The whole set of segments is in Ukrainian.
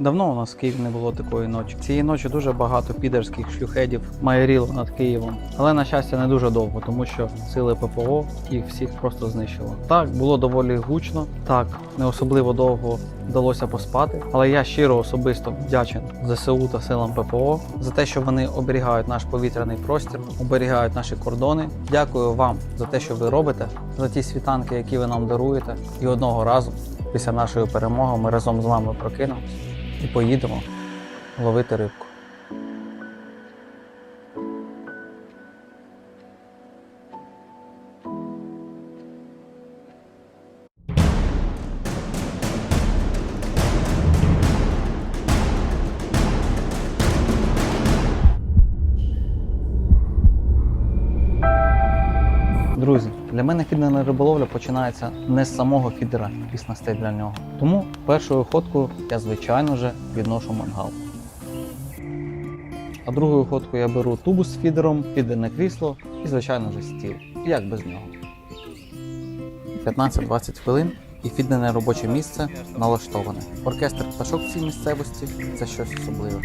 Давно у нас в Києві не було такої ночі. Цієї ночі дуже багато підерських шлюхедів майоріло над Києвом. Але на щастя не дуже довго, тому що сили ППО їх всіх просто знищило. Так, було доволі гучно, так, не особливо довго вдалося поспати. Але я щиро особисто вдячен ЗСУ та силам ППО за те, що вони оберігають наш повітряний простір, оберігають наші кордони. Дякую вам за те, що ви робите, за ті світанки, які ви нам даруєте. І одного разу, після нашої перемоги, ми разом з вами прокинемось і поїдемо ловити рибку. Друзі, для мене фідерна риболовля починається не з самого фідера і снастей для нього. Тому першою ходкою я, звичайно же, відношу мангал. А другою ходкою я беру тубус з фідером, фідерне крісло і, звичайно ж, стіл. Як без нього. 15-20 хвилин і фідерне робоче місце налаштоване. Оркестр пташок в цій місцевості це щось особливе.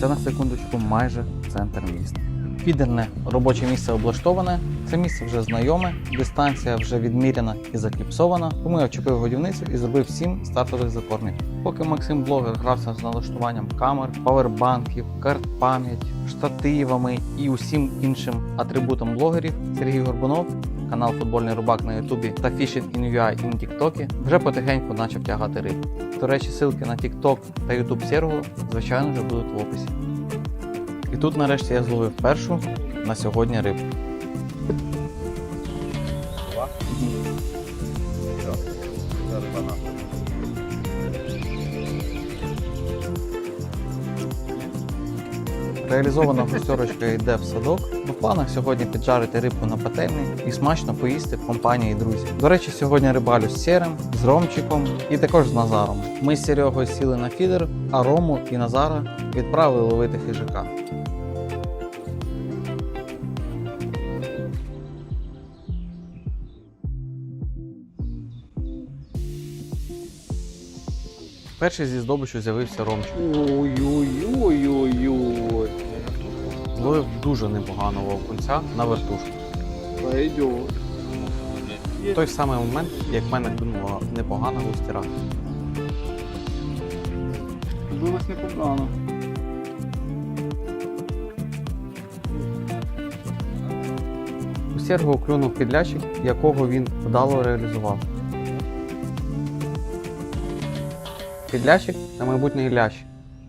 Це на секундочку майже центр міста. Фідерне робоче місце облаштоване. Це місце вже знайоме, дистанція вже відміряна і закліпсована. Тому я вчепив годівницю і зробив 7 стартових запорників. Поки Максим Блогер грався з налаштуванням камер, павербанків, карт пам'ять, штативами і усім іншим атрибутом блогерів, Сергій Горбунов, канал Футбольний рибак на Ютубі та Fishing in UI і на Тіктокі вже потихеньку почав тягати рибу. До речі, ссылки на TikTok та YouTube Сергу, звичайно, вже будуть в описі. І тут нарешті я зловив першу на сьогодні рибу. Реалізована гусьорочка йде в садок. В планах сьогодні піджарити рибку на пательні і смачно поїсти в компанії друзів. До речі, сьогодні рибалю з Сєрем, з Ромчиком і також з Назаром. Ми з Серегою сіли на фідер, а Рому і Назара відправили ловити хижака. Перший зі здобичу з'явився Ромчик. Ой-ой-ой-ой-ой. Зловив дуже непоганого окунця на вертушку. Пойдет. В той самий момент, як в мене клюнула непогана густіра. Билось непогано. У Сергу клюнув підлящик, якого він вдало реалізував. Підлящик це майбутній лящ,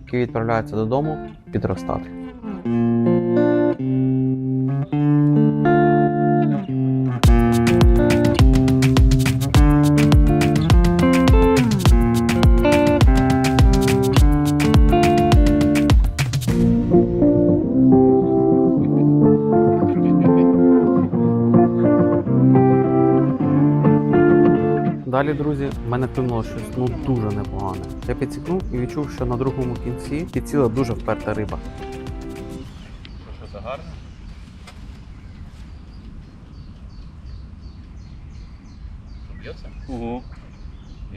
який відправляється додому підростати. Мене клюнуло щось ну дуже непогане. Я підсікнув і відчув, що на другому кінці підціла дуже вперта риба. Що це гарно? Що, Б'ється? Ого.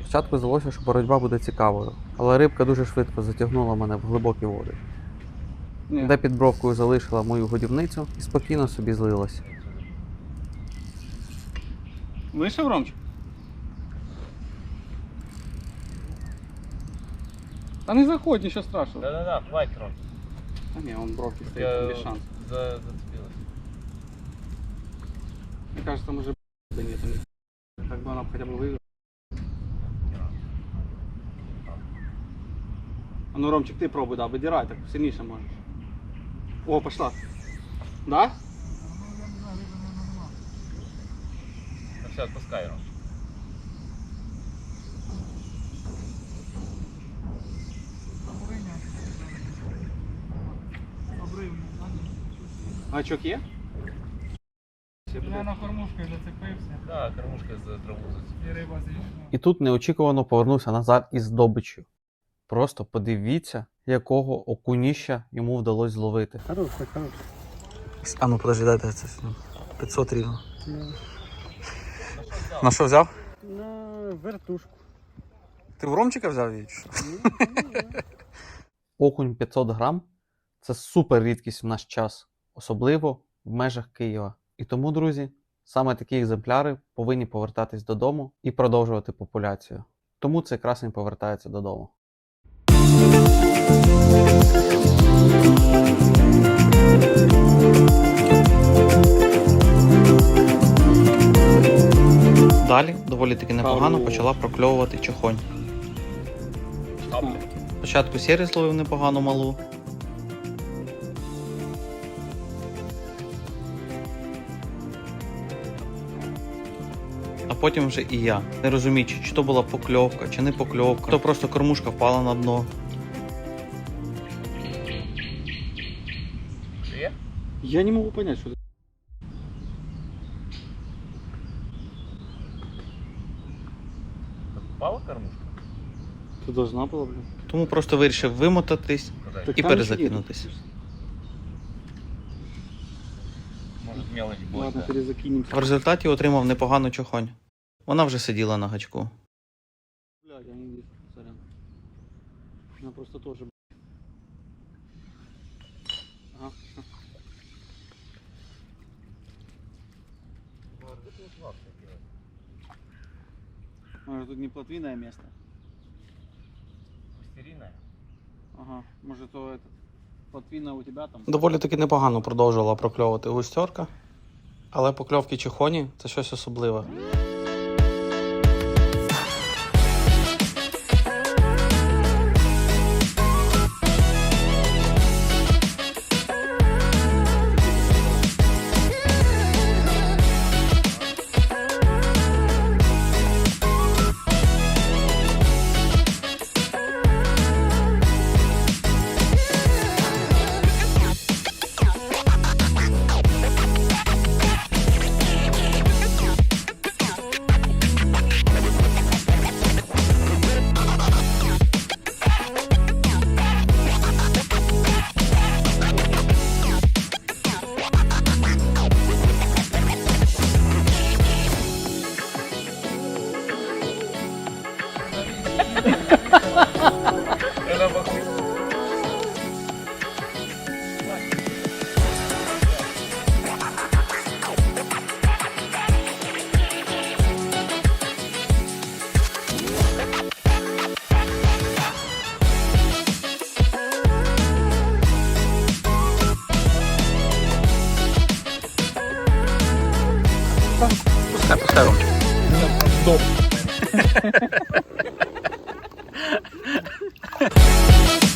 Спочатку здалося, що боротьба буде цікавою, але рибка дуже швидко затягнула мене в глибокі води, Ні. де під бровкою залишила мою годівницю і спокійно собі злилась. Вийшов Ромчик? Та не заходь, нічого страшного. Да-да-да, хватит, Ром. Та ні, он бровки стоїть, Я без шансів. за, зацепилась. Мне кажется, може да нет, не- так бы вона б хоча б вивела. А ну, Ромчик, ти пробуй, да, видирай, так сильніше можеш. О, пошла. Да? Ну все, отпускай, Ром. Гачок є? Я на кормушкою зацепився, Да, кормушка за траву зацепила. і риба зійшла. І тут неочікувано повернувся назад із здобиччю. Просто подивіться, якого окуніща йому вдалося зловити. Хорош, так хорош. А ну подожди, дайте це 500 рівно. На що взяв? На вертушку. Ти в Ромчика взяв її? Окунь 500 грам це супер рідкість в наш час, особливо в межах Києва. І тому, друзі, саме такі екземпляри повинні повертатись додому і продовжувати популяцію. Тому цей красень повертається додому. Далі доволі таки непогано почала прокльовувати чохонь. Спочатку сірий зловив непогану малу. Потім вже і я, не розуміючи, чи то була покльовка, чи не покльовка, то просто кормушка впала на дно. є? Я не можу понять, що це. Так кормушка? Ти должна була, блін. Тому просто вирішив вимотатись Так і там перезакинутись. Может мелочь будет, Ладно, да. перезакинемся. В результаті отримав непогану чохонь. Вона вже сиділа на гачку. Блядь, я не вижу, сорян. Она просто б***ь. Ага. всё. Может тут не плотвиное место? Мастериная? Ага. Может то этот плотвина у тебя там? Доволі таки непогано продовжувала прокльовувати густерка, але покльовки чехоні це щось особливе. Пускай, пускай Ромчик.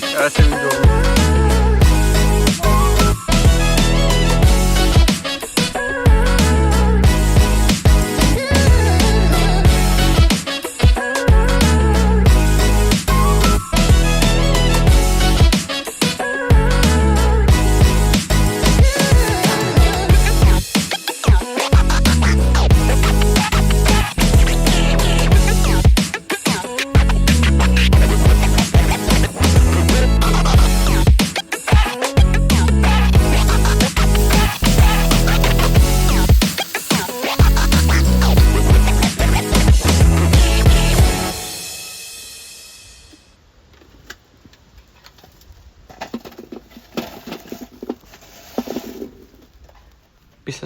Після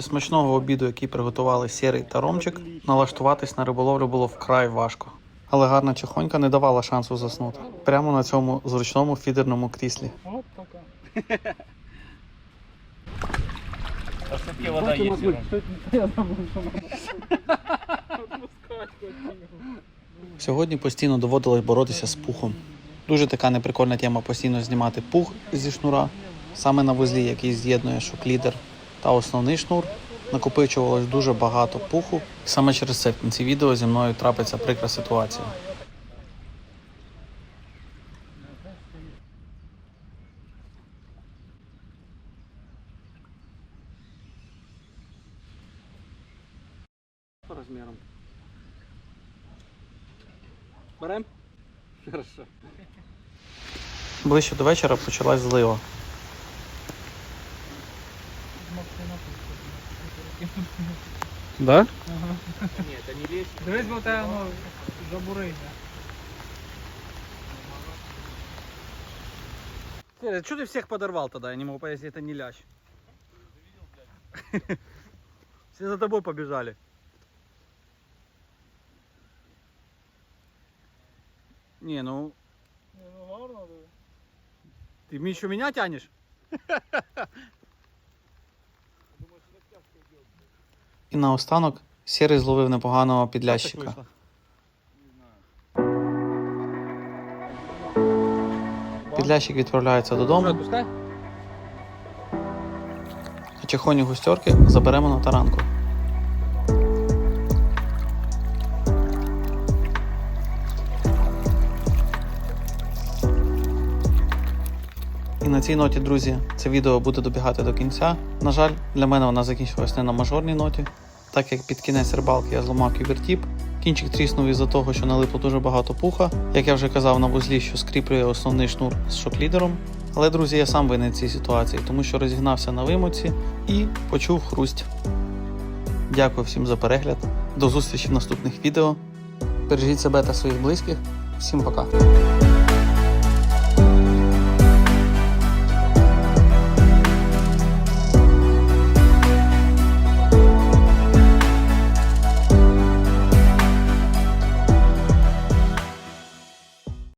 смачного обіду, який приготували Сєрий та Ромчик, налаштуватись на риболовлю було вкрай важко. Але гарна чехонька не давала шансу заснути. Прямо на цьому зручному фідерному кріслі. А все-таки вода. Сьогодні постійно доводилось боротися з пухом. Дуже така неприкольна тема постійно знімати пух зі шнура. Саме на вузлі, який з'єднує шоклідер та основний шнур, накопичувалось дуже багато пуху. Саме через це в кінці відео зі мною трапиться прикра ситуація. По размерам. Берем? Хорошо. Ближче до вечора почалась злива. Да? Нет, это не лезь. Дивись, бо в тебе ну, Жабурыня. Что ты всех подорвал тогда? Я не могу понять, это не лящ. Все за тобой побежали. Не, ну, Не, ну гарно, да. ты еще меня тянешь? І наостанок сірий зловив непоганого підлящика. Підлящик відправляється додому, а чехоні густерки заберемо на таранку. І на цій ноті, друзі, це відео буде добігати до кінця. На жаль, для мене вона закінчилась не на мажорній ноті, так як під кінець рибалки я зламав ківертіп. Кінчик тріснув із-за того, що налипло дуже багато пуха. Як я вже казав на вузлі, що скріплює основний шнур з шоклідером. Але, друзі, я сам винен цій ситуації, тому що розігнався на вимоці і почув хрусть. Дякую всім за перегляд. До зустрічі в наступних відео. Бережіть себе та своїх близьких. Всім пока.